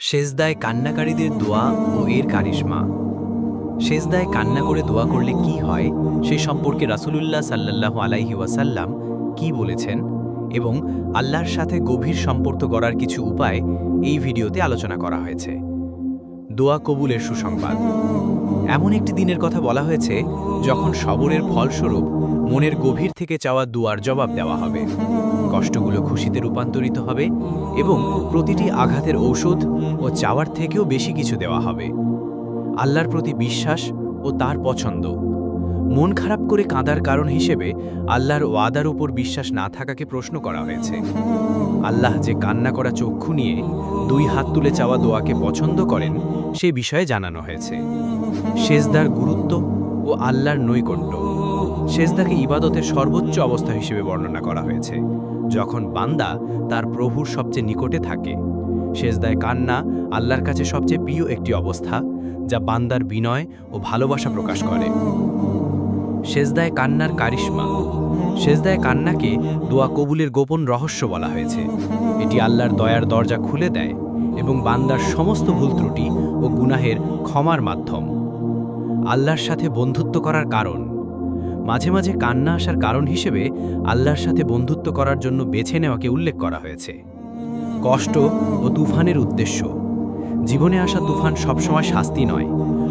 সেজদায় কান্নাকারীদের দোয়া ও এর কারিশমা। সেজদায় কান্না করে দোয়া করলে কি হয়, সে সম্পর্কে রাসূলুল্লাহ সাল্লাল্লাহু আলাইহি ওয়াসাল্লাম কি বলেছেন এবং আল্লাহর সাথে গভীর সম্পর্ক গড়ার কিছু উপায় এই ভিডিওতে আলোচনা করা হয়েছে। দোয়া কবুলের সুসংবাদ। এমন একটি দিনের কথা বলা হয়েছে যখন সবরের ফলস্বরূপ মনের গভীর থেকে চাওয়া দুয়ার জবাব দেওয়া হবে। কষ্টগুলো খুশিতে রূপান্তরিত হবে এবং প্রতিটি আঘাতের ঔষধ ও চাওয়ার থেকেও বেশি কিছু দেওয়া হবে। আল্লাহর প্রতি বিশ্বাস ও তার পছন্দ। মন খারাপ করে কাঁদার কারণ হিসেবে আল্লাহর ওয়াদার উপর বিশ্বাস না থাকাকে প্রশ্ন করা হয়েছে। আল্লাহ যে কান্না করা চক্ষু নিয়ে দুই হাত তুলে চাওয়া দোয়াকে পছন্দ করেন, সে বিষয়ে জানানো হয়েছে। সেজদার গুরুত্ব ও আল্লাহর নৈকট্য। সেজদাকে ইবাদতের সর্বোচ্চ অবস্থা হিসেবে বর্ণনা করা হয়েছে, যখন বান্দা তার প্রভুর সবচেয়ে নিকটে থাকে। সেজদায় কান্না আল্লাহর কাছে সবচেয়ে প্রিয় একটি অবস্থা, যা বান্দার বিনয় ও ভালোবাসা প্রকাশ করে। সেজদায় কান্নার কারিশমা। সেজদায় কান্নাকে দোয়া কবুলের গোপন রহস্য বলা হয়েছে। এটি আল্লাহর দয়ার দরজা খুলে দেয় এবং বান্দার সমস্ত ভুল ত্রুটি ও গুনাহের ক্ষমার মাধ্যম। আল্লাহর সাথে বন্ধুত্ব করার কারণ। মাঝে মাঝে কান্না আসার কারণ হিসেবে আল্লাহর সাথে বন্ধুত্ব করার জন্য বেছে নেওয়াকে উল্লেখ করা হয়েছে। কষ্ট ও তুফানের উদ্দেশ্য। জীবনে আসা তুফান সবসময় শাস্তি নয়,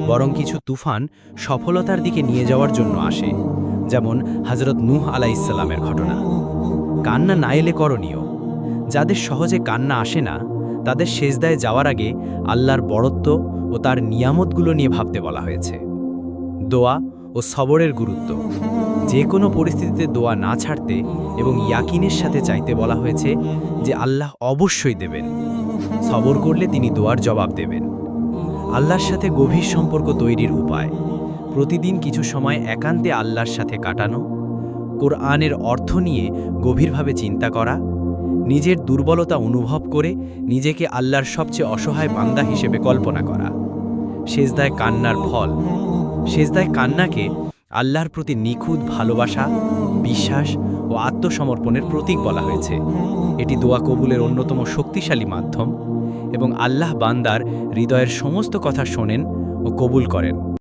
বরং কিছু তুফান সফলতার দিকে নিয়ে যাওয়ার জন্য আসে, যেমন হজরত নূহ ইসলামের ঘটনা। কান্না না এলে করণীয়। যাদের সহজে কান্না আসে না, তাদের সেজদায় যাওয়ার আগে আল্লাহর বড়ত্ব ও তার নিয়ামতগুলো নিয়ে ভাবতে বলা হয়েছে। দোয়া ও সবরের গুরুত্ব। যে কোনো পরিস্থিতিতে দোয়া না ছাড়তে এবং ইয়াকিনের সাথে চাইতে বলা হয়েছে যে আল্লাহ অবশ্যই দেবেন। সবর করলে তিনি দোয়ার জবাব দেবেন। আল্লাহর সাথে গভীর সম্পর্ক তৈরির উপায়। প্রতিদিন কিছু সময় একান্তে আল্লাহর সাথে কাটানো, কোরআনের অর্থ নিয়ে গভীরভাবে চিন্তা করা, নিজের দুর্বলতা অনুভব করে নিজেকে আল্লাহর সবচেয়ে অসহায় বান্দা হিসেবে কল্পনা করা। সেজদায় কান্নার ফল। সেজদায় কান্নাকে আল্লাহর প্রতি নিখুঁত ভালোবাসা, বিশ্বাস ও আত্মসমর্পণের প্রতীক বলা হয়েছে। এটি দোয়া কবুলের অন্যতম শক্তিশালী মাধ্যম এবং আল্লাহ বান্দার হৃদয়ের সমস্ত কথা শোনেন ও কবুল করেন।